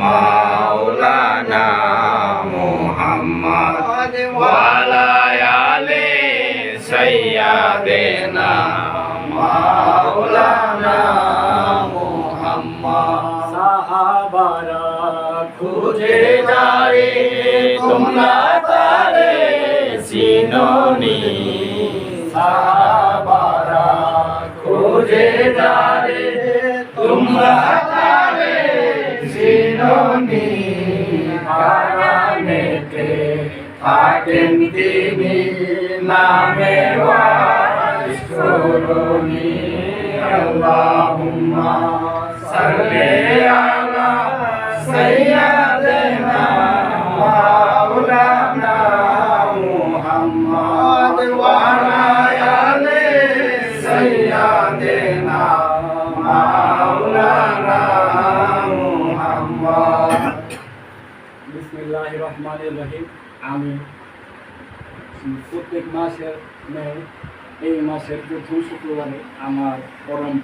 মাওলানা মুহাম্মদ। ওয়ালা আলি সাইয়্যিদানা মাওলানা মুহাম্মদ। সাহাবারা খুঁজে যারে তোমরা কারণেতে থাকেন তিনি নামে ওয়ারিস করুনি আল্লাহুম্মা সাল্লি আলা সাইয়্যিদিনা মাওলানা মুহাম্মদ ওয়া আলি সাইয়্যিদিনা মাওলানা মুহাম্মদ। বিসমিল্লাহ রহমান রহিম আমি প্রত্যেক মাসের এই মাসের প্রথম শুক্রবারে আমার পরম